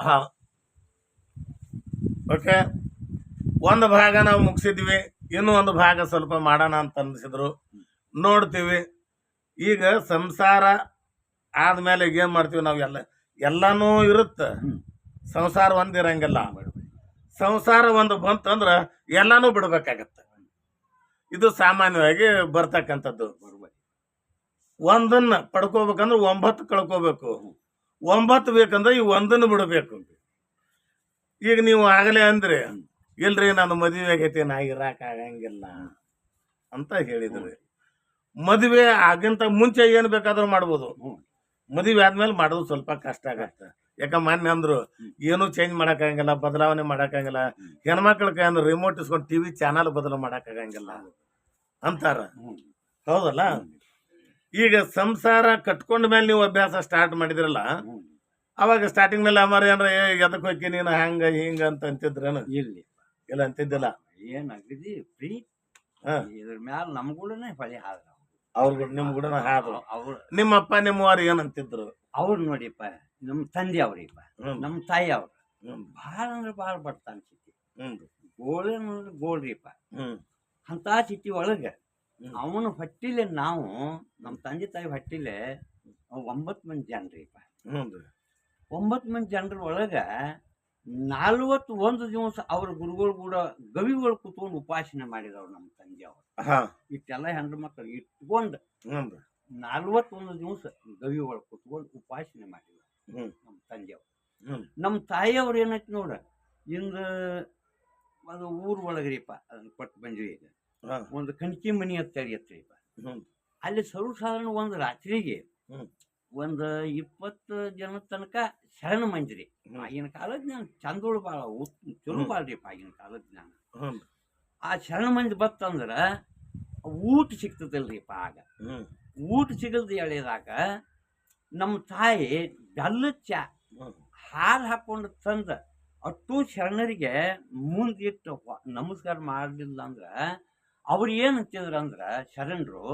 ಹಾ. ಓಕೆ ಒಂದು ಭಾಗ ನಾವು ಮುಗಿಸಿದ್ವಿ. ಇನ್ನೂ ಒಂದು ಭಾಗ ಸ್ವಲ್ಪ ಮಾಡೋಣ ಅಂತ ಅನ್ಸಿದ್ರು ನೋಡ್ತೀವಿ. ಈಗ ಸಂಸಾರ ಆದ್ಮೇಲೆ ಈಗ ಏನ್ ಮಾಡ್ತೀವಿ ನಾವು ಎಲ್ಲ ಎಲ್ಲಾನು ಇರುತ್ತೆ. ಸಂಸಾರ ಒಂದು ಇರಂಗಿಲ್ಲ. ಸಂಸಾರ ಒಂದು ಬಂತಂದ್ರೆ ಎಲ್ಲನೂ ಬಿಡಬೇಕಾಗತ್ತೆ. ಇದು ಸಾಮಾನ್ಯವಾಗಿ ಬರ್ತಕ್ಕಂಥದ್ದು. ಒಂದನ್ನು ಒಂದನ್ನ ಪಡ್ಕೋಬೇಕಂದ್ರೆ ಒಂಬತ್ತು ಕಳ್ಕೋಬೇಕು. ಒಂಬತ್ತು ಬೇಕಂದ್ರೆ ಈ ಒಂದನ್ನು ಬಿಡಬೇಕು ಈಗ ನೀವು ಆಗಲೇ ಅಂದ್ರೆ, ಇಲ್ರಿ ನಾನು ಮದುವೆ ಆಗೈತಿ, ನಾ ಆಗಂಗಿಲ್ಲ ಅಂತ ಹೇಳಿದ್ರಿ, ಮದುವೆ ಆಗಿಂತ ಮುಂಚೆ ಏನು ಬೇಕಾದ್ರೂ ಮಾಡ್ಬೋದು. ಮದುವೆ ಆದ್ಮೇಲೆ ಮಾಡೋದು ಸ್ವಲ್ಪ ಕಷ್ಟ ಆಗತ್ತೆ. ಯಾಕ ಮೊನ್ನೆ ಅಂದ್ರು, ಏನು ಚೇಂಜ್ ಮಾಡೋಕ್ಕಾಗಂಗಿಲ್ಲ, ಬದಲಾವಣೆ ಮಾಡೋಕ್ಕಾಗಂಗಿಲ್ಲ. ಹೆಣ್ಮಕ್ಳ ಅಂದ್ರೆ ರಿಮೋಟ್ ಇಸ್ಕೊಂಡು ಟಿವಿ ಚಾನಲ್ ಬದಲು ಮಾಡೋಕ್ಕಾಗಂಗಿಲ್ಲ ಅಂತಾರ. ಹೌದಲ್ಲ? ಈಗ ಸಂಸಾರ ಕಟ್ಕೊಂಡ ಮೇಲೆ ನೀವು ಅಭ್ಯಾಸ ಸ್ಟಾರ್ಟ್ ಮಾಡಿದ್ರಲ್ಲ. ಅವಾಗ ಸ್ಟಾರ್ಟಿಂಗ್ ಮೇಲೆ ಅಮ್ಮ ಏನ್ರ ಏ ಎದಕ್ ಹೋಗಿ ನೀನು? ಹಂಗ ಹಿಂಗ ಅಂತ ಅಂತಿದ್ರೇನು ಇಲ್ಲಿ ಇಲ್ಲ ಅಂತಿದ್ದಿಲ್ಲ. ಏನಾಗಿದ್ದಿ ಫ್ರೀ. ಇದ್ರ ಮ್ಯಾಲ ನಮ್ ಕೂಡ ಹೊಳಿ ಹಾದ್ರ ಅವ್ರ ನಿಮ್ ಕೂಡ ಹಾದು ಅವ್ರು ನಿಮ್ಮಪ್ಪ ನಿಮ್ಮವ್ರು ಏನ್ ಅಂತಿದ್ರು? ಅವ್ರು ನೋಡಿಪ್ಪ ನಮ್ ತಂದೆ ಅವ್ರಿಪ್ಪ ನಮ್ಮ ನಮ್ ತಾಯಿ ಅವ್ರು. ಬಹಳ ಭಾಳ ಅಂದ್ರೆ ಭಾಳ ಬರ್ತಾನೆ ಚಿತ್ತಿ. ಗೋಳ ಗೋಳ್ರಿಪ್ಪ. ಹ್ಮ್. ಅಂತ ಚಿತ್ತಿ ಒಳಗ ಅವನು ಅವನ ಹೊಟ್ಟಿಲೆ ನಾವು ನಮ್ಮ ತಂದೆ ತಾಯಿ ಹೊಟ್ಟಿಲೆ ಒಂಬತ್ತು ಮಂದಿ ಜನರಿಪ್ಪ. ಹ್ಞೂ ಒಂಬತ್ತು ಮಂದಿ ಜನರ ಒಳಗ ನಾಲ್ವತ್ತು ಒಂದು ದಿವಸ ಅವ್ರ ಗುರುಗಳು ಕೂಡ ಗವಿಗಳು ಕುತ್ಕೊಂಡು ಉಪಾಸನೆ ಮಾಡಿದವ್ರು ನಮ್ಮ ತಂದೆ ಅವರು. ಹಾ. ಇಷ್ಟೆಲ್ಲ ಹೆಣ್ಣು ಮಕ್ಕಳು ಇಟ್ಕೊಂಡು ನಾಲ್ವತ್ತೊಂದು ದಿವಸ ಗವಿಗಳು ಕುತ್ಕೊಂಡು ಉಪಾಸನೆ ಮಾಡಿದ್ರು ನಮ್ಮ ತಂದೆಯವರು ನಮ್ಮ ತಾಯಿಯವ್ರು ಏನಾಯ್ತು ನೋಡ ಇಂದ ಅದು ಊರ್ ಒಳಗ್ರಿಪ್ಪ ಅದನ್ನ ಕೊಟ್ಟು ಬಂದ್ವಿ ಈಗ. ಒಂದು ಕಣ್ಕಿ ಮನಿ ಅಂತ ಹ್ಮ್. ಅಲ್ಲಿ ಸರ್ವಸಾಧಾರಣ ಒಂದು ರಾತ್ರಿಗೆ. ಒಂದು ಇಪ್ಪತ್ತು ಜನ ತನಕ ಶರಣ ಮಂಜರಿ. ಆಗಿನ ಕಾಲದ ಜ್ಞಾನ ಚಂದೋಳು ಭಾಳ ಚಲೋ. ಬಾಳ್ರಿಪ್ಪ ಆಗಿನ ಕಾಲದ ಜ್ಞಾನ ಆ ಶರಣ ಮಂದಿ ಬತ್ತಂದ್ರ ಊಟ ಸಿಗ್ತದಲ್ರಿಪ್ಪ ಆಗ ಊಟ ಸಿಗಲ್ದು ಎಳೆದಾಗ ನಮ್ಮ ತಾಯಿ ಬೆಲ್ಲದ ಚಾ ಹಾಲು ಹಾಕೊಂಡು ತಂದ ಅಷ್ಟು ಶರಣರಿಗೆ ಮುಂದಿಟ್ಟು ನಮಸ್ಕಾರ ಮಾಡಲಿಲ್ಲ ಅಂದ್ರ ಅವ್ರು ಏನು ಅಂತಿದ್ರ ಅಂದ್ರ ಶರಣರು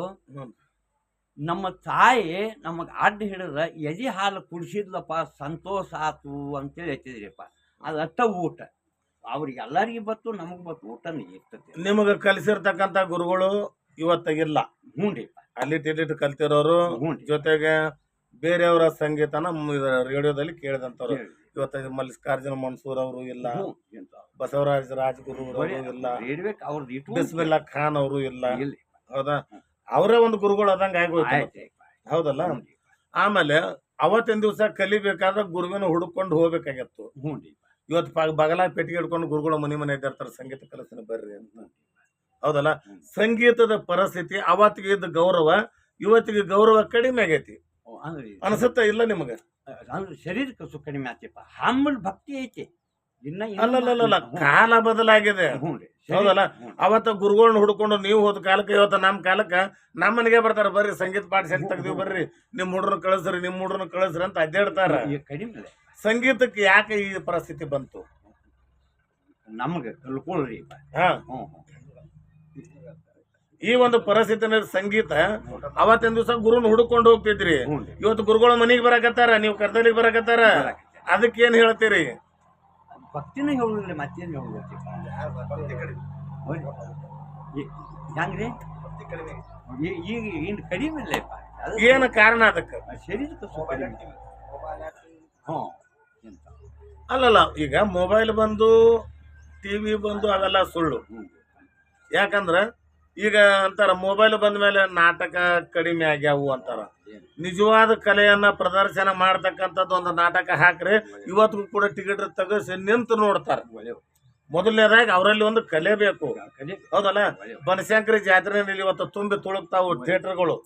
ನಮ್ಮ ತಾಯಿ ನಮಗೆ ಅಡ್ಡ ಹಿಡಿದ ಎದೆ ಹಾಲು ಕುಡಿಸಿದ್ಲಪ್ಪ ಸಂತೋಷ ಆತು ಅಂತೇಳಿ ಹೇಳ್ತಿದ್ರಿಪ್ಪ ಅದು ಅತ್ತ ಊಟ. ಅವ್ರಿಗೆ ಎಲ್ಲರಿಗೆ ಬತ್ತು ನಮಗೆ ಬತ್ತು ಊಟ ಇರ್ತದೆ. ನಿಮಗೆ ಕಲಿಸಿರ್ತಕ್ಕಂತ ಗುರುಗಳು ಇವತ್ತಾಗಿಲ್ಲ ಹ್ಞೂ ರೀಪ್ಪ ಅಲ್ಲಿ ಟಿಟಿಟ್ ಕಲ್ತಿರೋರು ಹ್ಞೂ ಜೊತೆಗೆ ಬೇರೆಯವರ ಸಂಗೀತನ ಮ್- ರೇಡಿಯೋದಲ್ಲಿ ಕೇಳಿದಂಥವ್ರು. ಇವತ್ತ ಮಲ್ಲಿಕಾರ್ಜುನ ಮನ್ಸೂರ್ ಅವರು ಇಲ್ಲ. ಹ್ಞೂ ಎಂತ. ಬಸವರಾಜ ರಾಜಗುರು ಇಲ್ಲ. ರೇಡಿಯೋಕ್ ಅವ್ರದ್ದು ಇಟ್ಟು ಬಿಸ್ಮಿಲ್ಲಾ ಖಾನ್ ಅವರು ಇಲ್ಲ. ಇಲ್ಲಿ ಹೌದಾ? ಅವರೇ ಒಂದು ಗುರುಗಳು ಅದಂಗ ಆಗೋಯ್ತು ಹೌದಲ್ಲ? ಆಮೇಲೆ ಅವತ್ತಿನ ದಿವಸ ಕಲಿಬೇಕಾದ್ರೆ ಗುರುವಿನ ಹುಡುಕೊಂಡು ಹೋಗ್ಬೇಕಾಗಿತ್ತು. ಹ್ಞೂ. ಇವತ್ತು ಬಗಲ ಬಗಲಾಗ ಪೆಟ್ಟಿಗೆ ಹಿಡ್ಕೊಂಡು ಗುರುಗಳು ಮನೆ ಮನೆ ಇದ್ದಿರ್ತಾರೆ ಸಂಗೀತ ಕಲಸಿನ ಬರ್ರಿ ಅಂತ. ಹೌದಲ್ಲ? ಸಂಗೀತದ ಪರಿಸ್ಥಿತಿ ಅವತ್ತಿಗೆ ಇದ್ದ ಗೌರವ ಇವತ್ತಿಗೆ ಗೌರವ ಕಡಿಮೆ ಆಗೈತಿ. ಅನ್ಸುತ್ತಾ ಇಲ್ಲ ನಿಮಗೆ? ಅಂದ್ರೆ ಶರೀರಕ್ಕೆ ಸು ಕಡಿಮೆ ಆತಿಪ್ಪ ಹಮ್ಮಲ್ ಭಕ್ತಿ ಐತಿ. ಹ್ಞೂ. ಕಾಲ ಬದಲಾಗಿದೆ. ಹೌದಲ್ಲ? ಅವತ್ತ ಗುರುಗಳನ್ನ ಹುಡ್ಕೊಂಡು ನೀವು ಹೋದ ಕಾಲಕ್ಕೆ ಇವತ್ತು ನಮ್ಮ ಕಾಲಕ್ಕೆ ನಮ್ಮ ಮನೆಗೆ ಬರ್ತಾರ ಬರ್ರಿ ಸಂಗೀತ ಪಾಠಶಾಲೆ ತೆಗ್ದಿವಿ ಬರ್ರಿ ನಿಮ್ಮ ಹುಡ್ರನ್ನ ಕಳಿಸ್ರಿ ನಿಮ್ಮ ಹುಡ್ರನ್ನ ಕಳಿಸ್ರಿ ಅಂತ ಅಡ್ಡಾಡ್ತಾರ ಸಂಗೀತಕ್ಕೆ ಯಾಕೆ ಈ ಪರಿಸ್ಥಿತಿ ಬಂತು? ನಮ್ಗೆ ಹಾ. ಹ್ಞೂ. ಈ ಒಂದು ಪರಿಸ್ಥಿತಿನಲ್ಲಿ ಸಂಗೀತ ಅವತ್ತಿನ ದಿವಸ ಗುರುನ ಹುಡುಕೊಂಡು ಹೋಗ್ತಿದ್ರಿ. ಇವತ್ತು ಗುರುಗಳ ಮನೆಗೆ ಬರಕತ್ತಾರ ನೀವು ಕರ್ತಲಿಗೆ ಬರಕತ್ತಾರ? ಬರಾಕತ್ತಿ. ಅದಕ್ಕೆ ಏನ್ ಹೇಳ್ತೀರಿ? ಭಕ್ತಿನ ಹೇಳುದಿಲ್ಲ ಮತ್ತೇನು ಹೇಳುದಿಲ್ಲ. ಹೆಂಗ್ರಿ? ಈಗ ಇನ್ನು ಕಡಿಮೆ ಇಲ್ಲ ಏನು ಏನ್ ಕಾರಣ ಅದಕ್ಕೆ? ಶರೀರಕ್ಕೆ ಹ್ಞೂ. ಅಲ್ಲಲ್ಲ ಈಗ ಮೊಬೈಲ್ ಬಂದು ಟಿವಿ ಬಂದು ಅವೆಲ್ಲ ಸುಳ್ಳು. ಯಾಕಂದ್ರ ಈಗ ಅಂತಾರ ಮೊಬೈಲ್ ಬಂದ ಮೇಲೆ ನಾಟಕ ಕಡಿಮೆ ಆಗ್ಯಾವು ಅಂತಾರ ನಿಜವಾದ ಕಲೆಯನ್ನ ಪ್ರದರ್ಶನ ಮಾಡ್ತಕ್ಕಂಥದ್ದು ಒಂದು ನಾಟಕ ಹಾಕ್ರಿ ಇವತ್ತಿಗೂ ಕೂಡ ಟಿಕೆಟ್ ತೆಗೆಸಿ ನಿಂತು ನೋಡ್ತಾರ. ಮೊದಲನೇದಾಗಿ ಅವರಲ್ಲಿ ಒಂದು ಕಲೆ ಬೇಕು ಹೌದಲ್ಲ. ಬನಶಂಕರಿ ಜಾತ್ರೆನಲ್ಲಿ ಇವತ್ತು ತುಂಬಿ ತುಳುಕ್ತಾವು ಥಿಯೇಟರ್ಗಳು.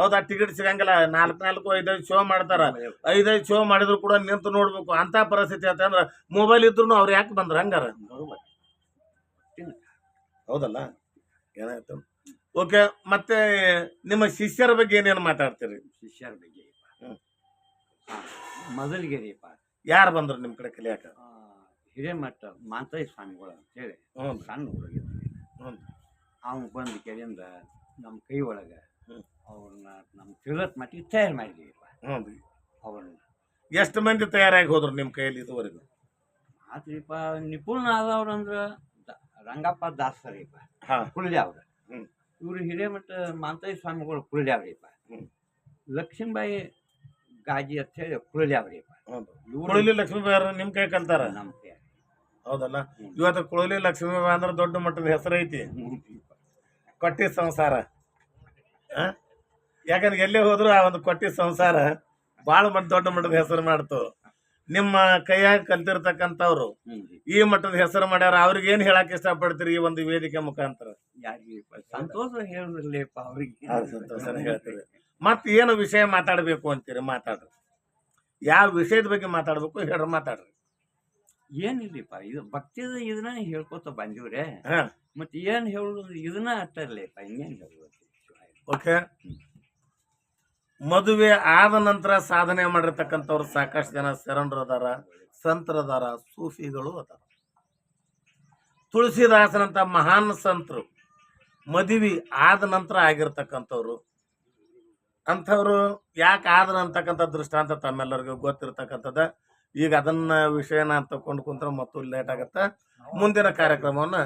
ಹೌದಾ ಟಿಕೆಟ್ ಸಿಗಂಗಿಲ್ಲ ನಾಲ್ಕು ನಾಲ್ಕು, ಐದೈದು ಶೋ ಮಾಡ್ತಾರ. ಐದೈದು ಶೋ ಮಾಡಿದ್ರು ಕೂಡ ನಿಂತು ನೋಡ್ಬೇಕು ಅಂತ ಪರಿಸ್ಥಿತಿ ಅಂತಂದ್ರ ಮೊಬೈಲ್ ಇದ್ರು ಅವ್ರು ಯಾಕೆ ಬಂದ್ರ ಹಂಗಾರ. ಹೌದಲ್ಲ ಏನಾಯ್ತು? ಓಕೆ ಮತ್ತೆ ನಿಮ್ಮ ಶಿಷ್ಯರ ಬಗ್ಗೆ ಏನೇನು ಮಾತಾಡ್ತೀರಿ? ಶಿಷ್ಯರ ಬಗ್ಗೆ. ಮೊದಲಿಗೆ ರೀಪ ಯಾರು ಬಂದ್ರು ನಿಮ್ಮ ಕಡೆ ಕಲಿಯಾಕ? ಹಿರೇಮಠ ಮಾಂತಯ್ಯ ಸ್ವಾಮಿಗಳು ಅಂತೇಳಿ ಸಣ್ಣ ಹುಡುಗ ಹ್ಞೂ ಅವ್ನು ಬಂದ ಕೆರೆಯಿಂದ ನಮ್ಮ ಕೈ ಒಳಗೆ. ಅವ್ರನ್ನ ನಮ್ಮ ತಿಳಿದ ಮಟ್ಟಿಗೆ ತಯಾರು ಮಾಡಿದೀವಿಪ್ಪ. ಹ್ಞೂ ಅವ್ರನ್ನ ಎಷ್ಟು ಮಂದಿ ತಯಾರಾಗಿ ಹೋದ್ರು ನಿಮ್ಮ ಕೈಯಲ್ಲಿ ಇದುವರೆಗೂ? ಆತ್ರಿಪ್ಪ ನಿಪುಣ ಆದವ್ರು ಅಂದ್ರ ದ- ರಂಗಪ್ಪ ದಾಸರಿಪ್ಪ. ಕುಳ್ಳಿ ಅವ್ರ ಇವರು ಹಿರೇಮಠ ಮಾಂತಯ್ಯ ಸ್ವಾಮಿಗಳು ಕುಳ್ಳಿ ಅವ್ರಿಪ್ಪ ಲಕ್ಷ್ಮೀಬಾಯಿ ಗಾಜಿ ಅಂತ ಹೇಳಿ ಕುಳ್ಳಿ ಅವ್ರಿಪ್ಪ ಕುಳಲಿ ಲಕ್ಷ್ಮೀಬಾಯಿ ನಿಮ್ಮ ಕೈ ಕಲ್ತಾರ? ನಮ್ಮ ಕೈ. ಹೌದಲ್ಲ? ಇವತ್ತು ಕುಳಲಿ ಲಕ್ಷ್ಮೀಬಾಯಿ ಅಂದ್ರೆ ದೊಡ್ಡ ಮಟ್ಟದ ಹೆಸರು ಐತಿ. ಕೊಟ್ಟಿ ಸಂಸಾರ? ಯಾಕಂದ್ರೆ ಎಲ್ಲೇ ಹೋದ್ರು ಆ ಒಂದು ಕೊಟ್ಟಿ ಸಂಸಾರ ಭಾಳ ಮಟ್ಟ ದೊಡ್ಡ ಮಟ್ಟದ ಹೆಸರು ಮಾಡ್ತು. ನಿಮ್ಮ ಕೈಯಾಗ ಕಲ್ತಿರ್ತಕ್ಕಂಥವ್ರು ಈ ಮಟ್ಟದ ಹೆಸರು ಮಾಡ್ಯಾರ ಅವ್ರಿಗೆ ಏನ್ ಹೇಳಕ್ ಇಷ್ಟಪಡ್ತೀರಿ ಈ ಒಂದು ವೇದಿಕೆ ಮುಖಾಂತರ? ಸಂತೋಷ ಹೇಳಿರ್ಲಿಪ್ಪ ಅವ್ರಿಗೆ. ಸಂತೋಷ ಹೇಳ್ತೀರಿ? ಮತ್ ಏನು ವಿಷಯ ಮಾತಾಡ್ಬೇಕು ಅಂತೀರಿ? ಮಾತಾಡ್ರಿ. ಯಾವ ವಿಷಯದ ಬಗ್ಗೆ ಮಾತಾಡ್ಬೇಕು ಹೇಳ್ರಿ ಮಾತಾಡ್ರಿ. ಏನಿಲ್ಲಪ್ಪ ಇದು ಭಕ್ತಿದ ಇದನ್ನ ಹೇಳ್ಕೊತ ಬಂದಿವ್ರೆ. ಮತ್ತೆ ಏನ್ ಹೇಳುದು ಇದನ್ನ ಅಟ್ಟರ್ಲಿಪ್ಪ ಇನ್ನೇನ್ ಹೇಳುದು ಓಕೆ ಮದುವೆ ಆದ ನಂತರ ಸಾಧನೆ ಮಾಡಿರ್ತಕ್ಕಂಥವ್ರು ಸಾಕಷ್ಟು ಜನ ಶರಣರು ಅದಾರ ಸಂತರದಾರ ಸೂಫಿಗಳು ಅದಾರ ತುಳಸಿದಾಸನಂತ ಮಹಾನ್ ಸಂತರು ಮದುವೆ ಆದ ನಂತರ ಆಗಿರ್ತಕ್ಕಂಥವ್ರು ಅಂಥವ್ರು ಯಾಕೆ ಆದ ಅಂತಕ್ಕಂಥ ದೃಷ್ಟಾಂತ ತಮ್ಮೆಲ್ಲರಿಗೂ ಗೊತ್ತಿರ್ತಕ್ಕಂಥದ್ದು ಈಗ ಅದನ್ನ ವಿಷಯನ ತಗೊಂಡು ಕುಂತ್ರೆ ಮತ್ತು ಲೇಟ್ ಆಗತ್ತೆ ಮುಂದಿನ ಕಾರ್ಯಕ್ರಮವನ್ನ